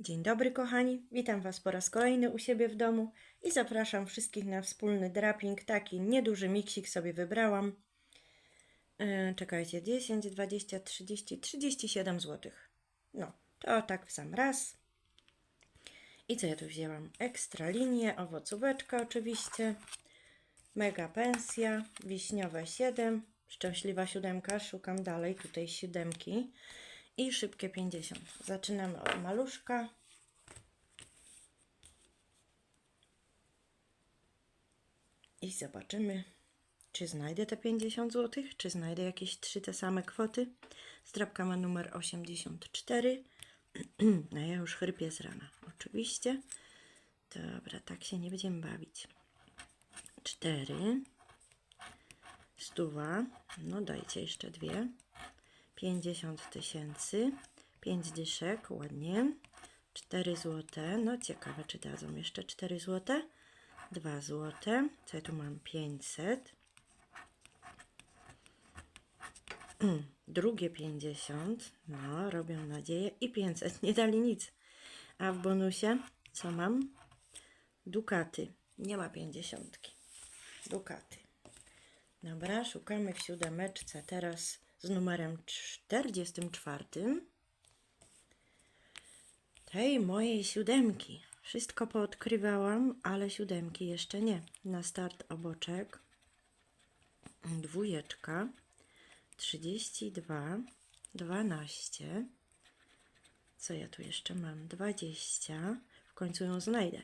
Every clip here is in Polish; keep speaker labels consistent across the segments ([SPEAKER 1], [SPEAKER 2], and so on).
[SPEAKER 1] Dzień dobry, kochani. Witam Was po raz kolejny u siebie w domu i zapraszam wszystkich na wspólny draping. Taki nieduży miksik sobie wybrałam. Yy, czekajcie, 10, 20, 30, 37 zł. No, to tak w sam raz. I co ja tu wzięłam? Ekstra linię, owocóweczka oczywiście, mega pensja, wiśniowe 7, szczęśliwa siódemka, szukam dalej tutaj siódemki i szybkie 50. Zaczynamy od maluszka. I zobaczymy, czy znajdę te 50 zł, czy znajdę jakieś trzy te same kwoty. Zdrabka ma numer 84. A ja już chrypię z rana, oczywiście. Dobra, tak się nie będziemy bawić. 4. Stuwa. No dajcie jeszcze dwie. 50 tysięcy. 5 dyszek, ładnie. 4 złote. No ciekawe, czy dadzą jeszcze 4 złote. 2 złote. Co ja tu mam? 500. Drugie 50. No, robią nadzieję. I 500. Nie dali nic. A w bonusie co mam? Dukaty. Nie ma 50. Dukaty. Dobra, szukamy w siódemeczce teraz z numerem 44. Tej mojej siódemki. Wszystko poodkrywałam, ale siódemki jeszcze nie. Na start oboczek. Dwójeczka. 32. 12. Co ja tu jeszcze mam? 20. W końcu ją znajdę.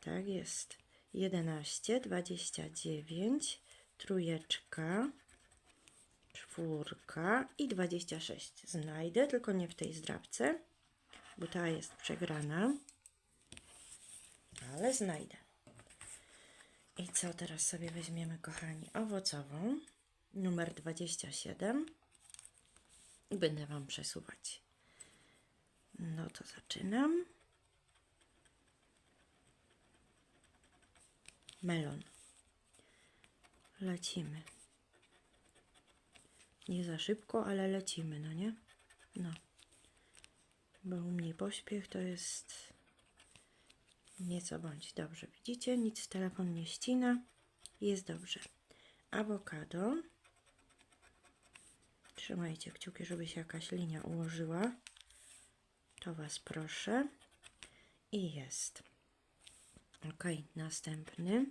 [SPEAKER 1] Tak jest. 11, 29, trójeczka, czwórka i 26. Znajdę, tylko nie w tej zdrabce, bo ta jest przegrana. Ale znajdę. I co teraz sobie weźmiemy, kochani? Owocową, numer 27. I będę Wam przesuwać. No to zaczynam. melon. Lecimy. Nie za szybko, ale lecimy, no nie? No. Bo u mnie pośpiech to jest nieco bądź. Dobrze, widzicie? Nic telefon nie ścina. Jest dobrze. Awokado. Trzymajcie kciuki, żeby się jakaś linia ułożyła. To Was proszę. I jest. Ok, następny.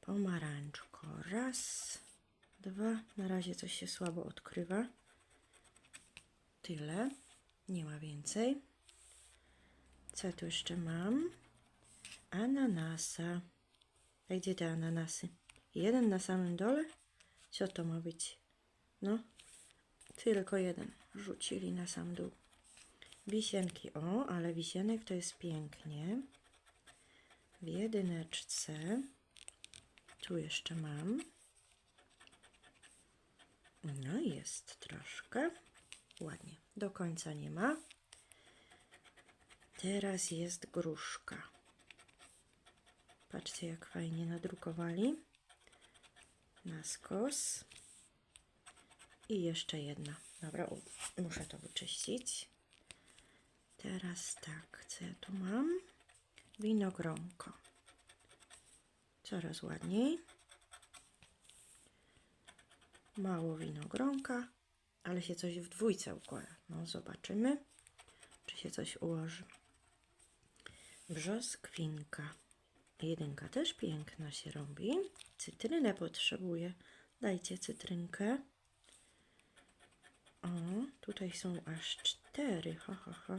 [SPEAKER 1] Pomarańczko. Raz, dwa. Na razie coś się słabo odkrywa. Tyle. Nie ma więcej. Co tu jeszcze mam? Ananasa. A gdzie te ananasy? Jeden na samym dole? Co to ma być? No, tylko jeden. Rzucili na sam dół. Wisienki. O, ale wisienek to jest pięknie w jedyneczce. Tu jeszcze mam. No jest troszkę. Ładnie. Do końca nie ma. Teraz jest gruszka. Patrzcie, jak fajnie nadrukowali. Na skos. I jeszcze jedna. Dobra, muszę to wyczyścić. Teraz tak, co ja tu mam? winogronko. Coraz ładniej. Mało winogronka, ale się coś w dwójce układa. No, zobaczymy, czy się coś ułoży. Brzoskwinka. Jedynka też piękna się robi. Cytrynę potrzebuję. Dajcie cytrynkę. O, tutaj są aż cztery. Ha, ha, ha.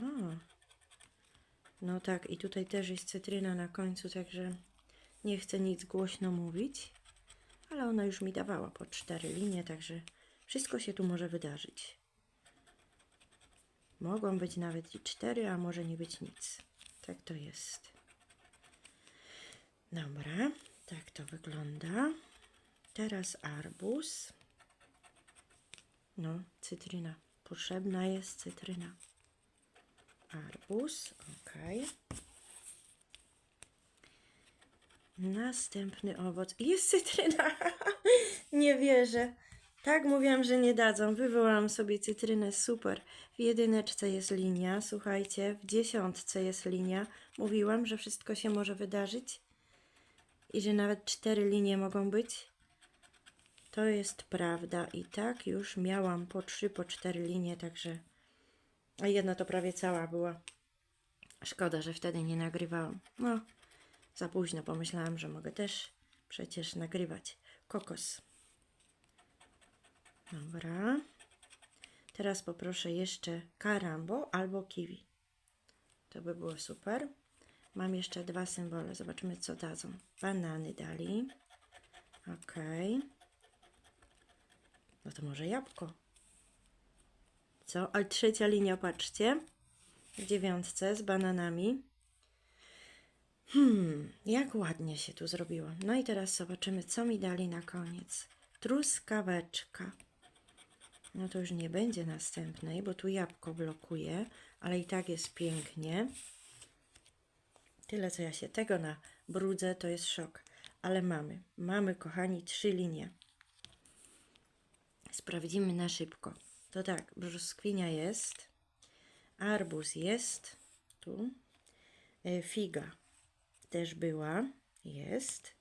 [SPEAKER 1] No tak, i tutaj też jest cytryna na końcu, także nie chcę nic głośno mówić, ale ona już mi dawała po cztery linie, także wszystko się tu może wydarzyć. Mogą być nawet i cztery, a może nie być nic. Tak to jest. Dobra, tak to wygląda. Teraz arbuz. No, cytryna. Potrzebna jest cytryna arbuz. Ok. Następny owoc. Jest cytryna. Nie wierzę. Tak, mówiłam, że nie dadzą. Wywołałam sobie cytrynę, super. W jedyneczce jest linia, słuchajcie, w dziesiątce jest linia. Mówiłam, że wszystko się może wydarzyć i że nawet cztery linie mogą być. To jest prawda i tak już miałam po trzy, po cztery linie, także... A jedna to prawie cała była. Szkoda, że wtedy nie nagrywałam. No, za późno pomyślałam, że mogę też przecież nagrywać. Kokos. Dobra. Teraz poproszę jeszcze karambo albo kiwi. To by było super. Mam jeszcze dwa symbole. Zobaczymy, co dadzą. Banany dali. Ok. No to może jabłko. Co? Ale trzecia linia, patrzcie. W dziewiątce z bananami. Hmm, jak ładnie się tu zrobiło. No i teraz zobaczymy, co mi dali na koniec. Truskaweczka. No to już nie będzie następnej, bo tu jabłko blokuje, ale i tak jest pięknie. Tyle, co ja się tego na brudzę, to jest szok. Ale mamy, mamy, kochani, trzy linie. Sprawdzimy na szybko. To tak, brzoskwinia jest, arbuz jest, tu, e, figa też była, jest,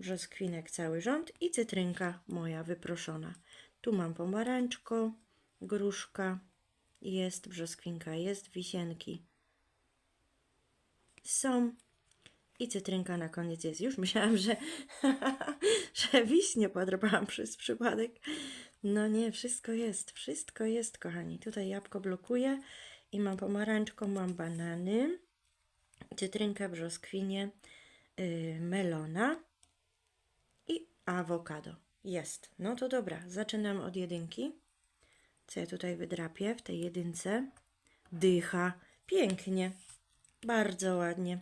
[SPEAKER 1] brzoskwinek cały rząd i cytrynka moja wyproszona. Tu mam pomarańczko, gruszka, jest brzoskwinka, jest wisienki, są i cytrynka na koniec jest. Już myślałam, że, że wiśnie podrobałam przez przypadek. No nie, wszystko jest, wszystko jest, kochani. Tutaj jabłko blokuje i mam pomarańczką, mam banany, cytrynkę, brzoskwinię, yy, melona i awokado. Jest. No to dobra, zaczynam od jedynki. Co ja tutaj wydrapię w tej jedynce? Dycha. Pięknie. Bardzo ładnie.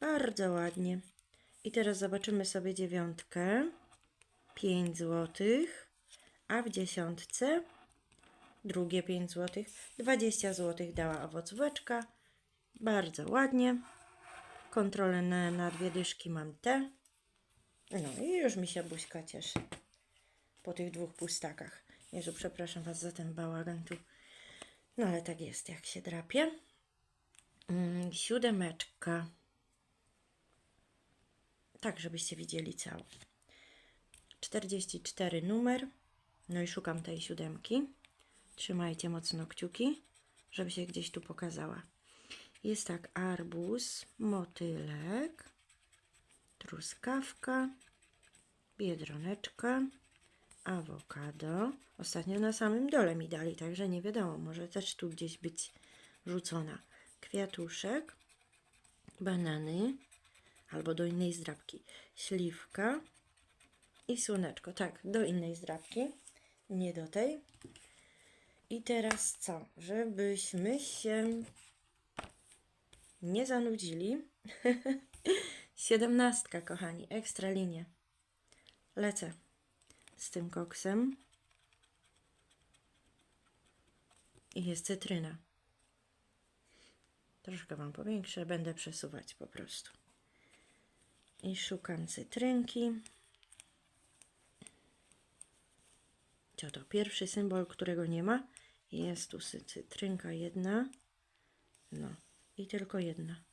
[SPEAKER 1] Bardzo ładnie. I teraz zobaczymy sobie dziewiątkę. 5 złotych. A w dziesiątce drugie 5 złotych. 20 złotych dała owocóweczka. Bardzo ładnie. Kontrolę na, na dwie dyszki mam te. No i już mi się buźka cieszy. Po tych dwóch pustakach. Jezu, przepraszam Was za ten bałagan tu. No ale tak jest, jak się drapie. Mm, siódemeczka. Tak, żebyście widzieli cało. 44 numer. No i szukam tej siódemki. Trzymajcie mocno kciuki, żeby się gdzieś tu pokazała. Jest tak arbuz, motylek, truskawka, biedroneczka, awokado. Ostatnio na samym dole mi dali, także nie wiadomo, może też tu gdzieś być rzucona. Kwiatuszek, banany, albo do innej zdrabki. Śliwka i słoneczko. Tak, do innej zdrabki, nie do tej. I teraz co? Żebyśmy się nie zanudzili. Siedemnastka, kochani, ekstra linie. Lecę z tym koksem. I jest cytryna. Troszkę Wam powiększę, będę przesuwać po prostu. I szukam cytrynki. Co to? Pierwszy symbol, którego nie ma. Jest tu cy- cytrynka jedna. No. I tylko jedna.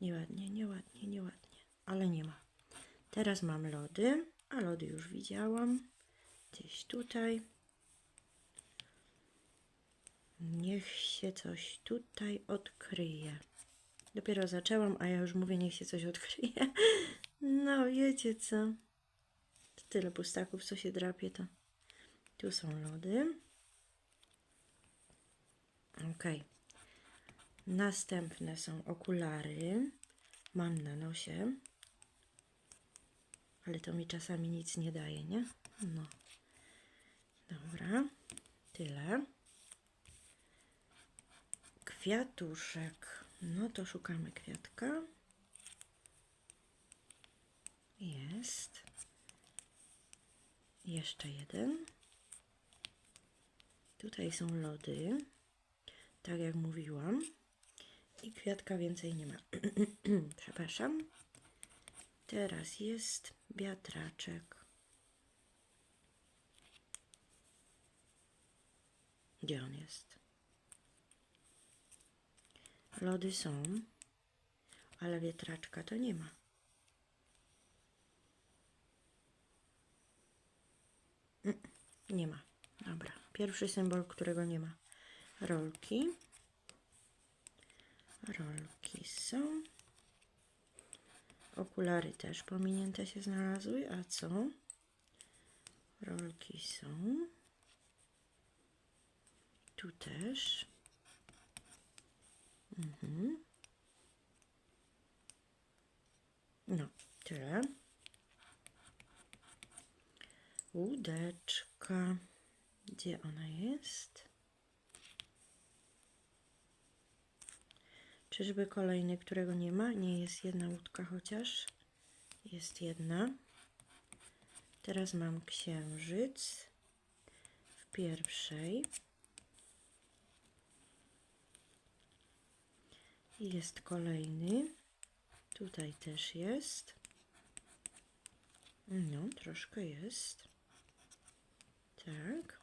[SPEAKER 1] Nieładnie, nieładnie, nieładnie. Ale nie ma. Teraz mam lody. A lody już widziałam. Gdzieś tutaj. Niech się coś tutaj odkryje. Dopiero zaczęłam, a ja już mówię, niech się coś odkryje. No, wiecie co? To tyle pustaków, co się drapie, to tu są lody. Ok. Następne są okulary. Mam na nosie. Ale to mi czasami nic nie daje, nie? No. Dobra. Tyle. Kwiatuszek. No to szukamy kwiatka. Jest. Jeszcze jeden. Tutaj są lody. Tak jak mówiłam. I kwiatka więcej nie ma. Przepraszam. Teraz jest wiatraczek. Gdzie on jest? Lody są, ale wietraczka to nie ma. Mm, Nie ma. Dobra. Pierwszy symbol, którego nie ma. Rolki. Rolki są. Okulary też pominięte się znalazły. A co? Rolki są. Tu też. Mhm. No, tyle. Łódeczka. Gdzie ona jest? Czyżby kolejny, którego nie ma? Nie jest jedna łódka chociaż. Jest jedna. Teraz mam księżyc w pierwszej. Jest kolejny. Tutaj też jest. No, troszkę jest. Tak.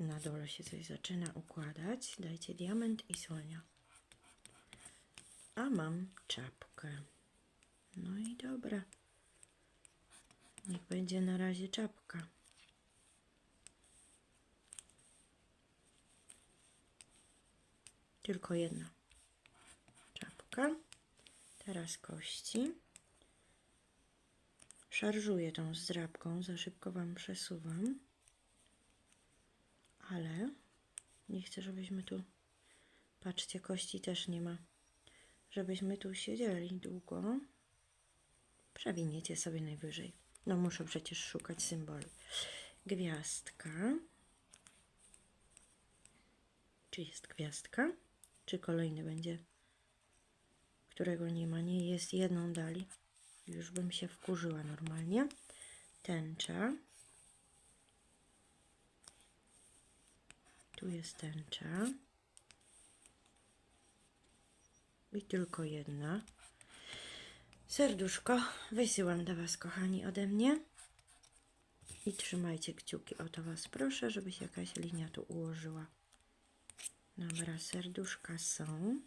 [SPEAKER 1] Na dole się coś zaczyna układać. Dajcie diament i słonia. A mam czapkę. No i dobra. Niech będzie na razie czapka. Tylko jedna czapka. Teraz kości. Szarżuję tą zdrabką, za szybko Wam przesuwam. Ale nie chcę, żebyśmy tu... Patrzcie, kości też nie ma. Żebyśmy tu siedzieli długo. Przewiniecie sobie najwyżej. No muszę przecież szukać symboli. Gwiazdka. Czy jest gwiazdka? Czy kolejny będzie, którego nie ma? Nie jest jedną dali. Już bym się wkurzyła normalnie. Tęcza. Tu jest tęcza. I tylko jedna. Serduszko wysyłam do Was, kochani, ode mnie. I trzymajcie kciuki o to Was proszę, żeby się jakaś linia tu ułożyła. Dobra, serduszka są.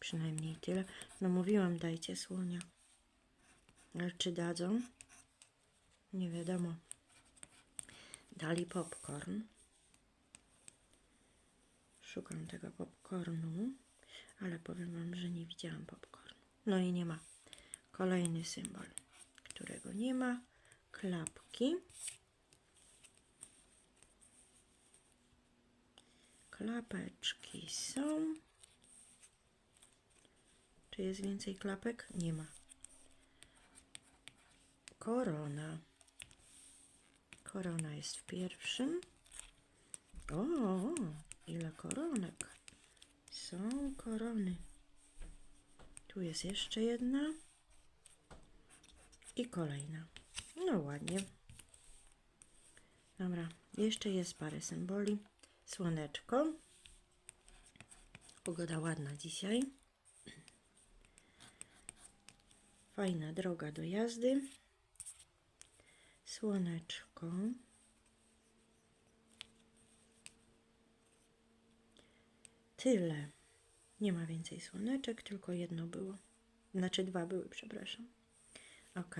[SPEAKER 1] Przynajmniej tyle. No mówiłam, dajcie słonia. Ale czy dadzą? Nie wiadomo. Dali popcorn. Szukam tego popcornu, ale powiem Wam, że nie widziałam popcornu. No i nie ma. Kolejny symbol, którego nie ma. Klapki. Klapeczki są. Czy jest więcej klapek? Nie ma. Korona. Korona jest w pierwszym. O, ile koronek. Są korony. Tu jest jeszcze jedna. I kolejna. No ładnie. Dobra, jeszcze jest parę symboli. Słoneczko. Pogoda ładna dzisiaj. Fajna droga do jazdy. Słoneczko. Tyle. Nie ma więcej słoneczek, tylko jedno było. Znaczy dwa były, przepraszam. Ok.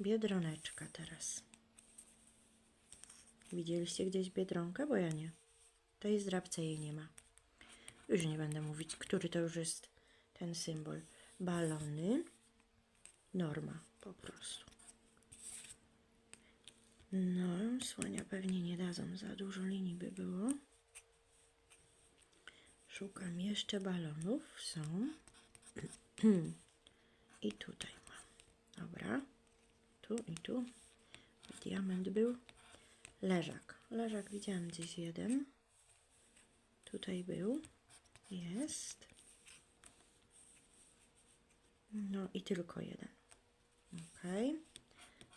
[SPEAKER 1] Biedroneczka teraz. Widzieliście gdzieś biedronkę? Bo ja nie. Tej zdrabce jej nie ma. Już nie będę mówić, który to już jest ten symbol. Balony. Norma, po prostu. No, słonia pewnie nie dadzą, za dużo linii by było. Szukam jeszcze balonów, są. I tutaj mam. Dobra. Tu i tu. Diament był. Leżak. Leżak widziałam gdzieś jeden. Tutaj był. Jest. No i tylko jeden. Ok.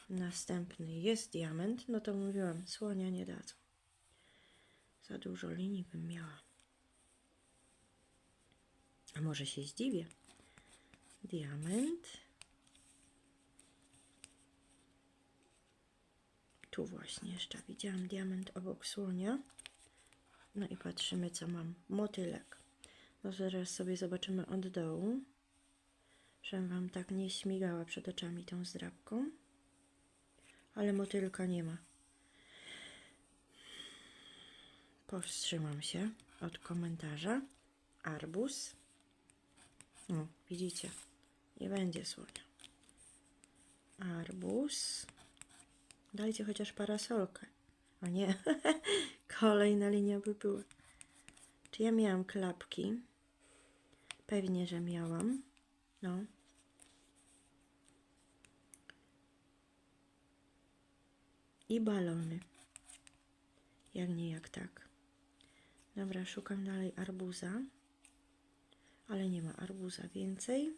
[SPEAKER 1] Następny jest diament. No to mówiłam, słonia nie dadzą. Za dużo linii bym miała. A może się zdziwię. Diament. Tu właśnie jeszcze widziałam diament obok słonia. No i patrzymy, co mam. Motylek. No zaraz sobie zobaczymy od dołu. Żebym wam tak nie śmigała przed oczami tą zdrabką. Ale motylka nie ma. Powstrzymam się od komentarza. Arbus. No, widzicie, nie będzie słonia. Arbus. Dajcie chociaż parasolkę. O nie, kolejna linia by była. Czy ja miałam klapki? Pewnie, że miałam. No. I balony. Jak nie, jak tak. Dobra, szukam dalej arbuza. Ale nie ma arbuza więcej.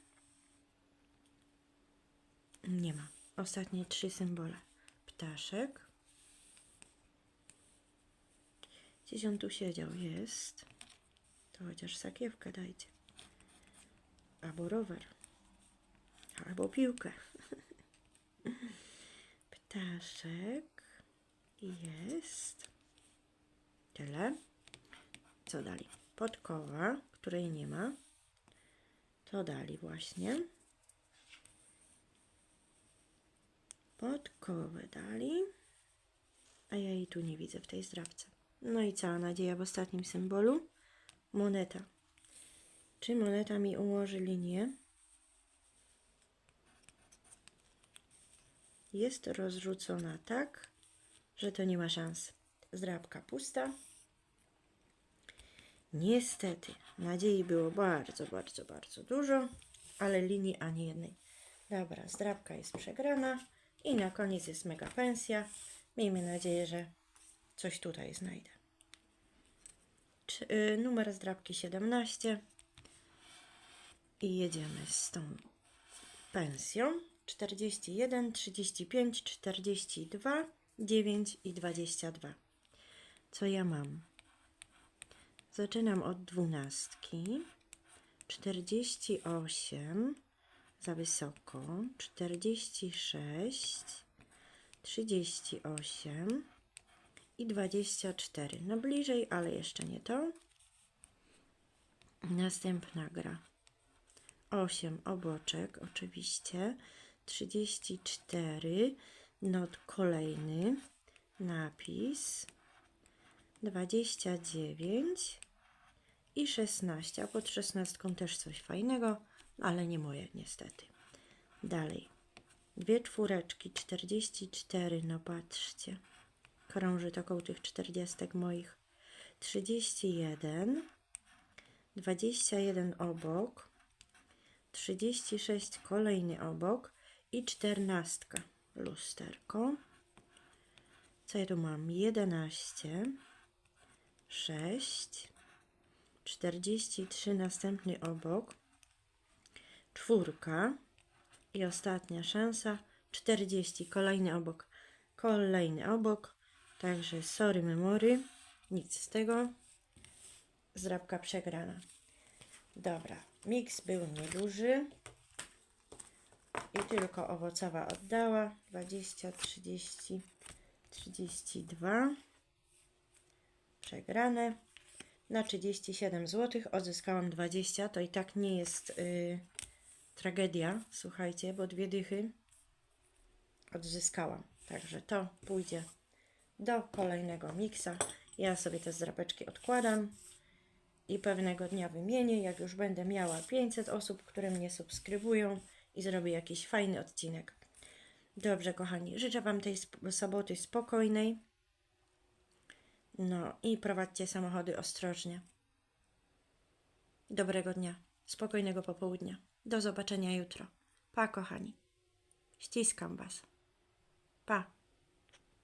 [SPEAKER 1] Nie ma. Ostatnie trzy symbole. Ptaszek. Gdzieś on tu siedział. Jest. To chociaż sakiewkę dajcie. Albo rower. Albo piłkę. Ptaszek. Jest. Tyle. Co dali? Podkowa, której nie ma. To dali właśnie. Podkowę dali. A ja jej tu nie widzę w tej zdrabce. No i cała nadzieja w ostatnim symbolu. Moneta. Czy moneta mi ułoży linię? Jest rozrzucona tak, że to nie ma szans. Zdrabka pusta. Niestety, nadziei było bardzo, bardzo, bardzo dużo, ale linii ani jednej. Dobra, zdrabka jest przegrana i na koniec jest mega pensja. Miejmy nadzieję, że coś tutaj znajdę. Czy, y, numer zdrabki 17 i jedziemy z tą pensją 41, 35, 42, 9 i 22. Co ja mam? Zaczynam od dwunastki. 48 za wysoko. 46, 38 i 24. No bliżej, ale jeszcze nie to. Następna gra. 8 oboczek, oczywiście. 34, not kolejny, napis. 29 i 16, a pod 16 też coś fajnego, ale nie moje niestety. Dalej. Dwie czwóreczki, 44, no patrzcie. Krąży to koło tych 40 moich. 31, 21 obok, 36 kolejny obok i 14 lusterko. Co ja tu mam? 11, 6, 43 następny obok, czwórka. I ostatnia szansa 40 kolejny obok, kolejny obok, także sorry memory, nic z tego, zrabka przegrana. Dobra, miks był nieduży. I tylko owocowa oddała. 20, 30, 32 przegrane. Na 37 zł odzyskałam 20. To i tak nie jest y, tragedia, słuchajcie, bo dwie dychy odzyskałam. Także to pójdzie do kolejnego miksa. Ja sobie te zdrapeczki odkładam i pewnego dnia wymienię, jak już będę miała 500 osób, które mnie subskrybują i zrobię jakiś fajny odcinek. Dobrze, kochani, życzę Wam tej soboty spokojnej. No i prowadźcie samochody ostrożnie. Dobrego dnia, spokojnego popołudnia. Do zobaczenia jutro. Pa, kochani. Ściskam Was. Pa.